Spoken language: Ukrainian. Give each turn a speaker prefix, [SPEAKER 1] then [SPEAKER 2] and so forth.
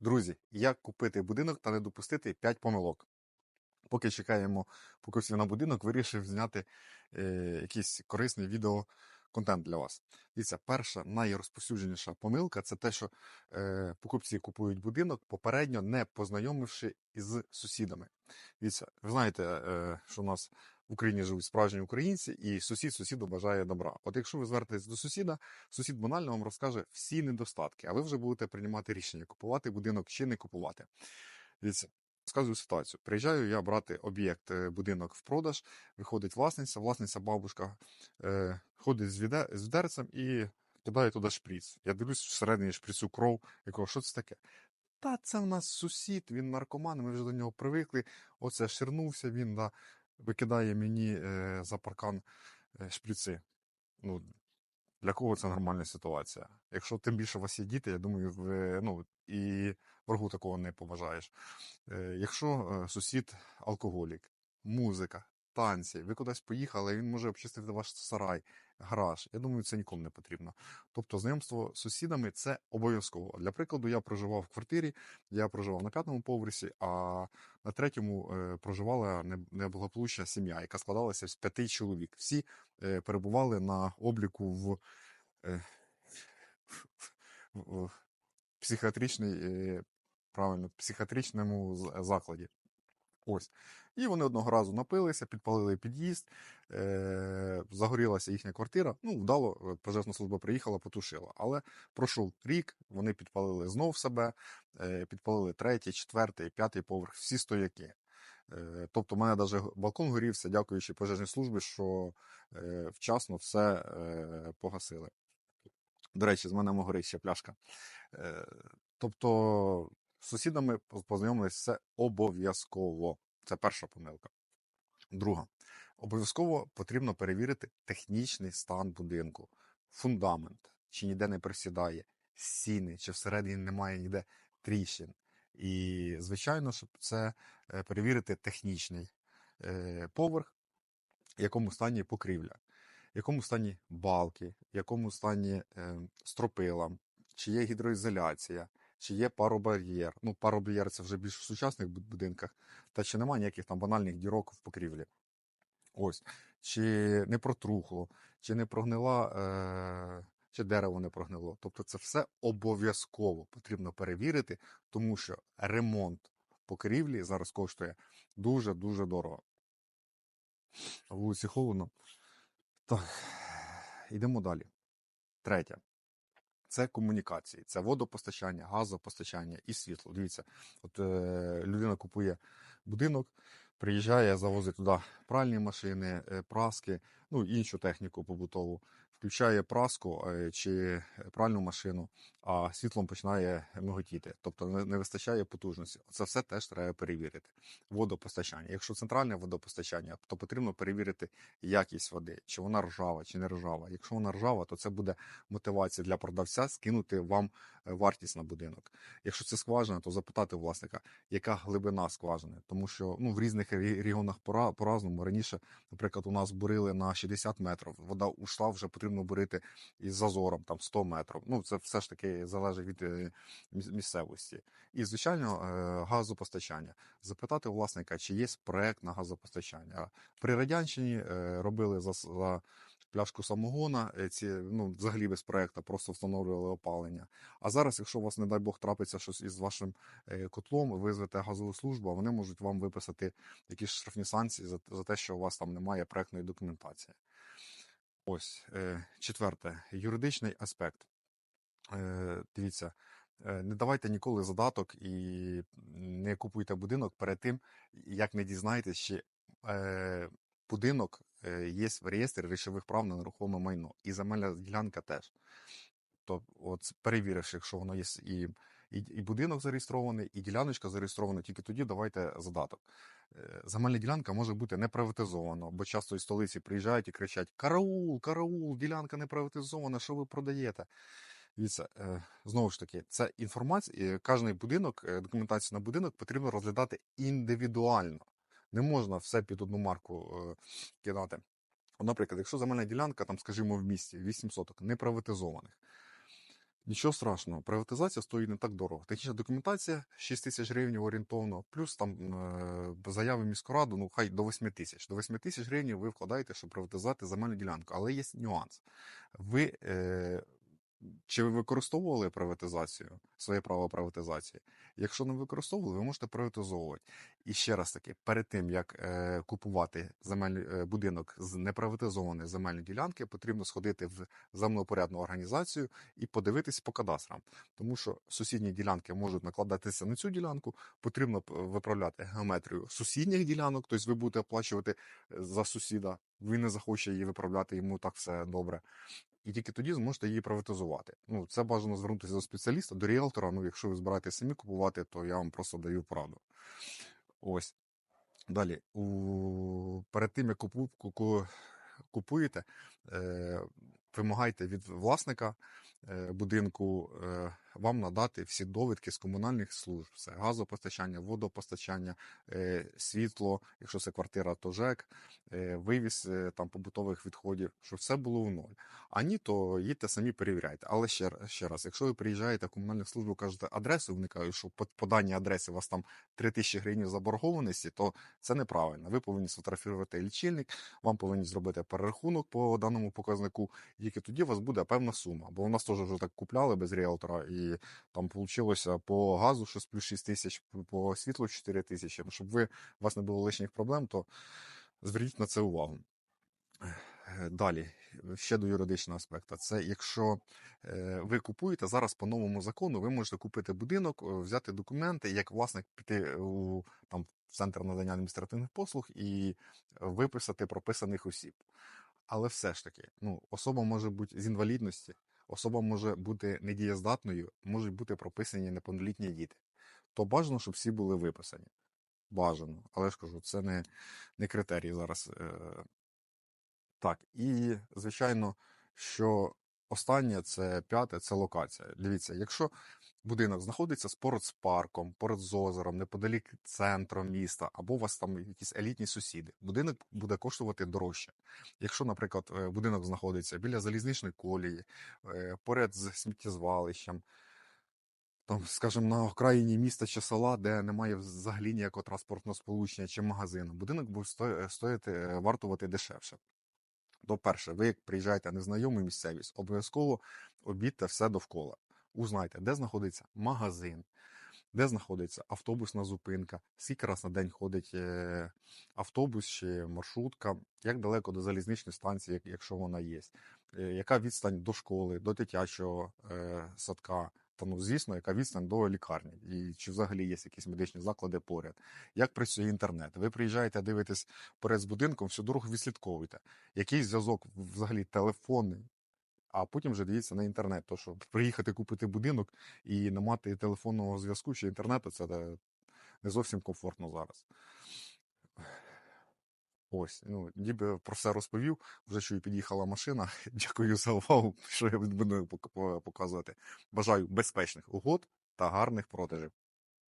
[SPEAKER 1] Друзі, як купити будинок та не допустити 5 помилок. Поки чекаємо покупців на будинок, вирішив зняти е, якийсь корисний відеоконтент для вас. Дивіться, перша найрозповсюдженіша помилка це те, що е, покупці купують будинок, попередньо не познайомивши із сусідами. Дивіться, ви знаєте, е, що у нас в Україні живуть справжні українці, і сусід сусіду бажає добра. От якщо ви звернетесь до сусіда, сусід банально вам розкаже всі недостатки, а ви вже будете приймати рішення, купувати будинок чи не купувати. Дивіться, Розказую ситуацію. Приїжджаю я брати об'єкт, е, будинок в продаж, виходить власниця, власниця бабушка е, ходить з, віде, з відерцем і кидає туди шприц. Я дивлюсь всередині шприцю кров. Я кажу, що це таке? Та це в нас сусід, він наркоман, ми вже до нього привикли. Оце ширнувся, він да, викидає мені е, за паркан е, шприци. Ну, для кого це нормальна ситуація? Якщо тим більше у вас є діти, я думаю, ви ну і врагу такого не побажаєш. Е, Якщо е, сусід алкоголік, музика, танці, ви кудись поїхали, він може обчистити ваш сарай, гараж. Я думаю, це нікому не потрібно. Тобто, знайомство з сусідами це обов'язково. Для прикладу, я проживав в квартирі, я проживав на п'ятому поверсі, а на третьому е, проживала не- неблагополучна сім'я, яка складалася з п'яти чоловік. Всі е, перебували на обліку в, е, в, е, правильно, психіатричному закладі. Ось. І вони одного разу напилися, підпалили під'їзд, е- загорілася їхня квартира. Ну, вдало, е, пожежна служба приїхала, потушила. Але пройшов рік, вони підпалили знов себе, е- підпалили третій, четвертий, п'ятий поверх, всі стояки. Е, Тобто, в мене навіть балкон горівся, дякуючи пожежній службі, що е, вчасно все погасили. До речі, з мене горить ще пляшка. Тобто, з сусідами познайомилися це обов'язково. Це перша помилка. Друга. Обов'язково потрібно перевірити технічний стан будинку, фундамент, чи ніде не присідає, стіни, чи всередині немає ніде тріщин. І, звичайно, щоб це е, перевірити технічний е, поверх, в якому стані покрівля, в якому стані балки, в якому стані е, стропила, чи є гідроізоляція, чи є паробар'єр. Ну, паробар'єр це вже більш в сучасних будинках, та чи немає ніяких там банальних дірок в покрівлі. Ось. Чи не протрухло, чи не прогнила, е, чи дерево не прогнило. Тобто це все обов'язково потрібно перевірити, тому що ремонт покрівлі зараз коштує дуже-дуже дорого. А вулиці холодно. Так, йдемо далі. Третє. Це комунікації, це водопостачання, газопостачання і світло. Дивіться, от е, людина купує будинок, приїжджає, завозить туди пральні машини, е, праски, ну іншу техніку побутову, включає праску е, чи пральну машину, а світлом починає миготіти, тобто не, вистачає потужності. Це все теж треба перевірити. Водопостачання. Якщо центральне водопостачання, то потрібно перевірити якість води, чи вона ржава, чи не ржава. Якщо вона ржава, то це буде мотивація для продавця скинути вам е, вартість на будинок. Якщо це скважина, то запитати власника, яка глибина скважини, тому що ну в різних регіонах пора по-разному. Раніше, наприклад, у нас бурили на 60 метрів. Вода ушла, вже потрібно бурити із зазором там 100 метрів. Ну це все ж таки залежить від е, місцевості. І звичайно, е, газопостачання. Запитати власника, чи є проект на газопостачання. При радянщині е, робили за, за пляшку самогона, ці ну взагалі без проекту, просто встановлювали опалення. А зараз, якщо у вас, не дай Бог, трапиться щось із вашим котлом, ви визвете газову службу, а вони можуть вам виписати якісь штрафні санкції за, за те, що у вас там немає проектної документації. Ось четверте, юридичний аспект. Е, дивіться, е, не давайте ніколи задаток і не купуйте будинок перед тим, як не дізнаєтесь, чи е, будинок є в реєстрі речових прав на нерухоме майно. І земельна ділянка теж. То от перевіривши, якщо воно є і, і, і будинок зареєстрований, і діляночка зареєстрована, тільки тоді давайте задаток. Земельна ділянка може бути не приватизована, бо часто із столиці приїжджають і кричать: Караул, караул, ділянка не приватизована, що ви продаєте? Дивіться, е, знову ж таки, це інформація. Кожний будинок, е, документацію на будинок потрібно розглядати індивідуально. Не можна все під одну марку е, кидати. Наприклад, якщо земельна ділянка, там, скажімо, в місті 8 соток, не Нічого страшного, приватизація стоїть не так дорого. Технічна документація 6 тисяч гривень орієнтовно, плюс там е, заяви в міську раду, ну хай до 8 тисяч. До 8 тисяч гривень ви вкладаєте, щоб приватизувати земельну ділянку. Але є нюанс. Ви е, чи ви використовували приватизацію, своє право приватизації? Якщо не використовували, ви можете приватизовувати. І ще раз таки, перед тим як е, купувати земельний е, будинок з неприватизованої земельної ділянки, потрібно сходити в землеупорядну організацію і подивитись по кадастрам. Тому що сусідні ділянки можуть накладатися на цю ділянку, потрібно виправляти геометрію сусідніх ділянок, тобто ви будете оплачувати е, за сусіда, він не захоче її виправляти, йому так все добре. І тільки тоді зможете її приватизувати. Ну, це бажано звернутися до спеціаліста, до ріелтора. Ну, якщо ви збираєтесь самі купувати, то я вам просто даю пораду. Ось. Далі, у... перед тим, як купу... купуєте, е... вимагайте від власника. Будинку е... вам надати всі довідки з комунальних служб: це газопостачання, водопостачання, е... світло, якщо це квартира, то ЖЕК, е... вивіз е... там побутових відходів, щоб все було в ноль. А ні, то їдьте самі перевіряйте. Але ще, ще раз, якщо ви приїжджаєте в комунальну службу, кажете адресу, вони що по, даній адресі у вас там 3 тисячі гривень заборгованості, то це неправильно. Ви повинні сфотографувати лічильник, вам повинні зробити перерахунок по даному показнику, тільки тоді у вас буде певна сума. Бо у нас теж вже так купляли без ріелтора, і там вийшло по газу щось плюс 6 тисяч, по світлу 4 тисячі. Ну, Щоб ви, у вас не було лишніх проблем, то зверніть на це увагу. Далі, ще до юридичного аспекту. Це якщо е, ви купуєте зараз по новому закону, ви можете купити будинок, е, взяти документи, як власник піти у там центр надання адміністративних послуг і виписати прописаних осіб. Але все ж таки, ну, особа може бути з інвалідності, особа може бути недієздатною, можуть бути прописані неповнолітні діти. То бажано, щоб всі були виписані. Бажано. Але ж кажу, це не, не критерій зараз. Е, так, і звичайно, що останнє це п'яте, це локація. Дивіться, якщо будинок знаходиться поруч з парком, поруч з озером, неподалік центру міста, або у вас там якісь елітні сусіди, будинок буде коштувати дорожче. Якщо, наприклад, е, будинок знаходиться біля залізничної колії, е, поряд з сміттєзвалищем, там, скажімо, на окраїні міста чи села, де немає взагалі ніякого транспортного сполучення чи магазину, будинок буде сто- стояти, е, вартувати дешевше. То перше, ви як приїжджаєте на незнайому місцевість, обов'язково обідьте все довкола. Узнайте, де знаходиться магазин, де знаходиться автобусна зупинка, скільки раз на день ходить е, автобус чи маршрутка, як далеко до залізничної станції, якщо вона є, е, яка відстань до школи, до дитячого е, садка. Та ну, звісно, яка відстань до лікарні, і чи взагалі є якісь медичні заклади поряд. Як працює інтернет? Ви приїжджаєте, дивитесь поряд з будинком, всю дорогу відслідковуєте який зв'язок взагалі телефонний, а потім вже дивіться на інтернет. То що приїхати купити будинок і не мати телефонного зв'язку чи інтернету, це е, не зовсім комфортно зараз. Ось, ну, ніби про все розповів. Вже чую, під'їхала машина. Дякую за увагу, що я буду пок- показувати. Бажаю безпечних угод та гарних продажів.